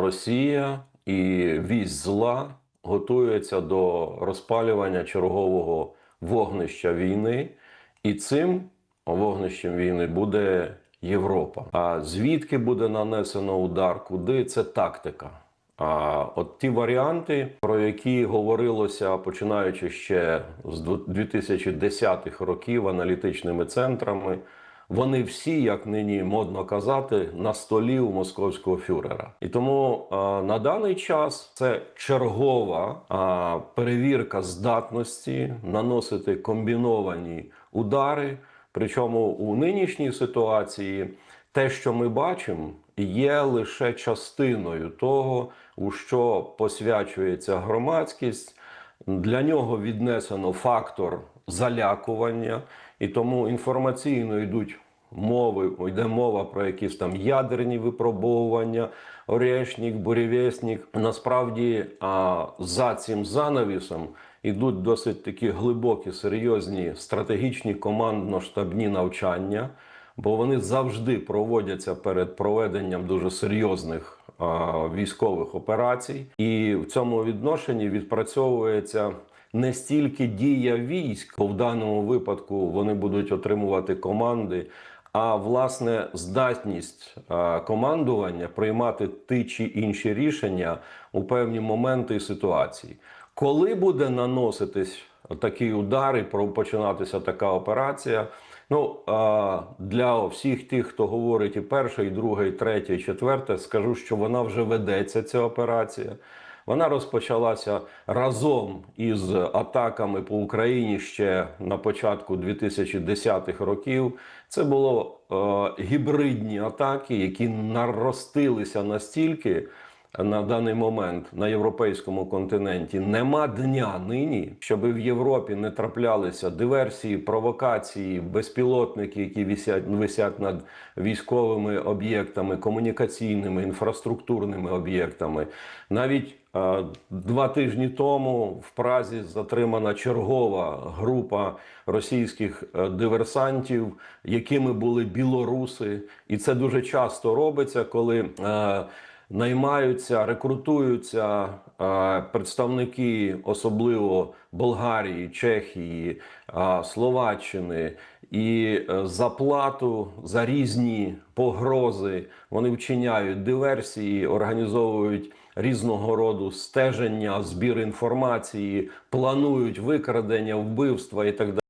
Росія і вісь зла готується до розпалювання чергового вогнища війни, і цим вогнищем війни буде Європа. А звідки буде нанесено удар? Куди це тактика? А от ті варіанти, про які говорилося починаючи ще з 2010-х років аналітичними центрами, вони всі, як нині модно казати, на столі у московського фюрера. І тому а, на даний час це чергова а, перевірка здатності наносити комбіновані удари. Причому у нинішній ситуації те, що ми бачимо, є лише частиною того, у що посвячується громадськість. Для нього віднесено фактор залякування, і тому інформаційно йдуть мови, йде мова про якісь там ядерні випробовування, Орешнік, Бурєвєснік. Насправді, а, за цим занавісом йдуть досить такі глибокі, серйозні стратегічні командно-штабні навчання, бо вони завжди проводяться перед проведенням дуже серйозних військових операцій, і в цьому відношенні відпрацьовується не стільки дія військ, бо в даному випадку вони будуть отримувати команди. А власне здатність командування приймати ті чи інші рішення у певні моменти і ситуації. Коли буде наноситись такий удар і починатися така операція? Ну для всіх тих, хто говорить і перше, і друге, і третє, і четверте, скажу, що вона вже ведеться. Ця операція. Вона розпочалася разом із атаками по Україні ще на початку 2010-х років. Це було е, гібридні атаки, які наростилися настільки на даний момент на європейському континенті. Нема дня нині, щоб в Європі не траплялися диверсії, провокації, безпілотники, які висять, висять над військовими об'єктами, комунікаційними, інфраструктурними об'єктами. Навіть е, два тижні тому в Празі затримана чергова група російських е, диверсантів, якими були білоруси, і це дуже часто робиться, коли. Е, Наймаються, рекрутуються е, представники, особливо Болгарії, Чехії, е, Словаччини, і е, за плату за різні погрози вони вчиняють диверсії, організовують різного роду стеження, збір інформації, планують викрадення, вбивства і так далі.